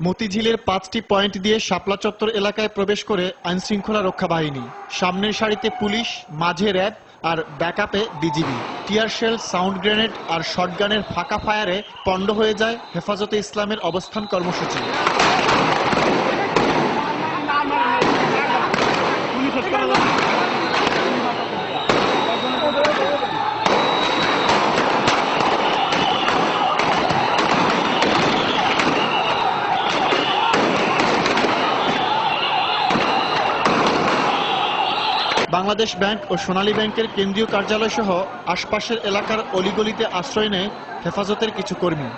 মতিঝিলের পাঁচটি পয়েন্ট দিয়ে শাপলা চত্বর এলাকায় প্রবেশ করে আইনশৃঙ্খলা রক্ষা বাহিনী, সামনের সারিতে পুলিশ, মাঝে র্যাব আর ব্যাকআপে BGB. Tear shell, sound grenade আর শটগানের ফাঁকা ফায়ারে পণ্ড হয়ে যায় হেফাজতে ইসলামের অবস্থান কর্মসূচি। বাংলাদেশ ব্যাংক ও সোনালী ব্যাংকের কেন্দ্রীয় কার্যালয় সহ আশপাশের এলাকার অলিগলিতে আশ্রয় নেয় হেফাজতের কিছু কর্মী।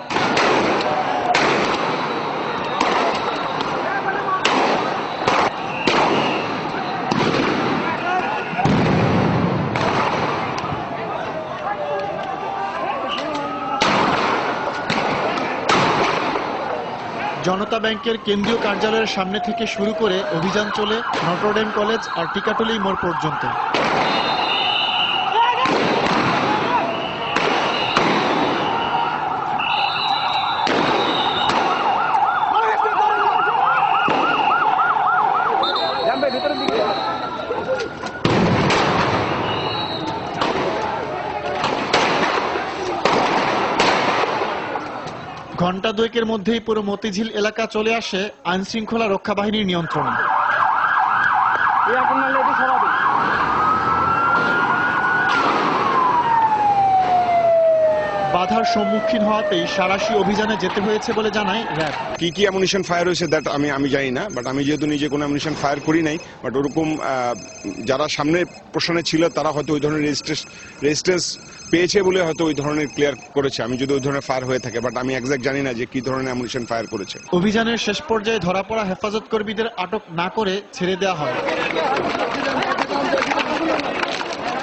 জনতা ব্যাংকের কেন্দ্রীয় কার্যালয়ের সামনে থেকে শুরু করে অভিযান চলে নটরডেম কলেজ আর টিকাটুলি মোড় পর্যন্ত। ঘণ্টা দুয়েকের মধ্যেই পুরো মতিঝিল এলাকা চলে আসে আইন শৃঙ্খলা রক্ষা বাহিনীর নিয়ন্ত্রণে। বাধার সম্মুখীন হওয়াতেই সারাশি অভিযানে যেতে হয়েছে বলে জানায় র্যাব। কি কি অ্যামুনিশন ফায়ার হয়েছে দ্যাট আমি আমি জানি না বাট আমি যেহেতু নিজে কোনো অ্যামুনিশন ফায়ার করি নাই বাট ওরকম যারা সামনে প্রশ্নে ছিল তারা হয়তো ওই ধরনের রেজিস্ট্রেস রেজিস্ট্রেন্স পেয়েছে বলে হয়তো ওই ধরনের ক্লিয়ার করেছে। আমি যদি ওই ধরনের ফায়ার হয়ে থাকে বাট আমি একজ্যাক্ট জানি না যে কি ধরনের অ্যামুনিশন ফায়ার করেছে। অভিযানের শেষ পর্যায়ে ধরা পড়া হেফাজত কর্মীদের আটক না করে ছেড়ে দেওয়া হয়।